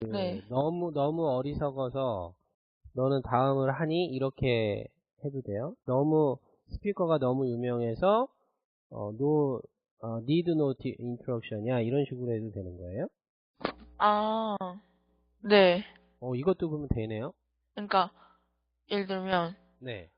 네. 너무 너무 어리석어서 너는 다음을 하니 이렇게 해도 돼요. 너무 스피커가 너무 유명해서 어, no 어, need no introduction이야 이런 식으로 해도 되는 거예요. 아, 네. 어 이것도 그러면 되네요. 그러니까 예를 들면 네.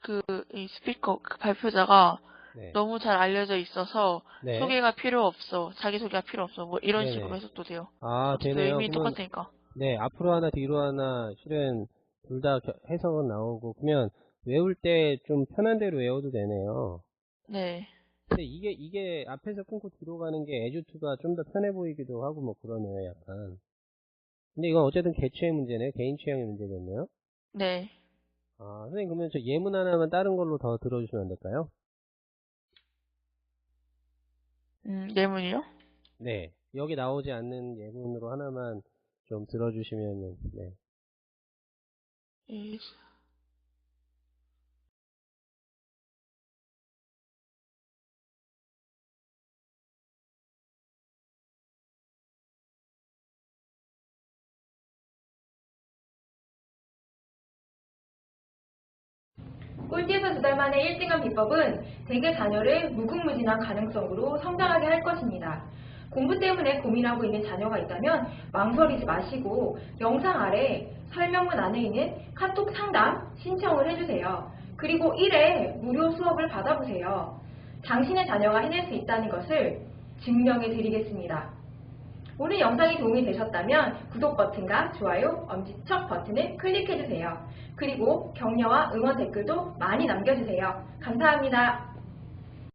그 이 스피커 그 발표자가 네. 너무 잘 알려져 있어서 네. 소개가 필요 없어. 자기 소개가 필요 없어. 뭐 이런 네네. 식으로 해석도 돼요. 아 되네요. 의미 똑같으니까. 네 앞으로 하나 뒤로 하나 실은 둘 다 해석은 나오고 그러면 외울 때 좀 편한 대로 외워도 되네요. 네. 근데 이게 이게 앞에서 끊고 뒤로 가는 게 에듀투가 좀 더 편해 보이기도 하고 뭐 그러네요 약간 근데 이건 어쨌든 개취의 문제네요 개인 취향의 문제겠네요 네. 아 선생님 그러면 저 예문 하나만 다른 걸로 더 들어주시면 안 될까요? 음, 예문이요? 네 여기 나오지 않는 예문으로 하나만 좀 들어주시면 네 이- 꼴찌에서 두 달 만에 1등한 비법은 대개 자녀를 무궁무진한 가능성으로 성장하게 할 것입니다. 공부 때문에 고민하고 있는 자녀가 있다면 망설이지 마시고 영상 아래 설명문 안에 있는 카톡 상담 신청을 해주세요. 그리고 1회 무료 수업을 받아보세요. 당신의 자녀가 해낼 수 있다는 것을 증명해 드리겠습니다. 오늘 영상이 도움이 되셨다면 구독 버튼과 좋아요, 엄지척 버튼을 클릭해주세요. 그리고 격려와 응원 댓글도 많이 남겨주세요. 감사합니다.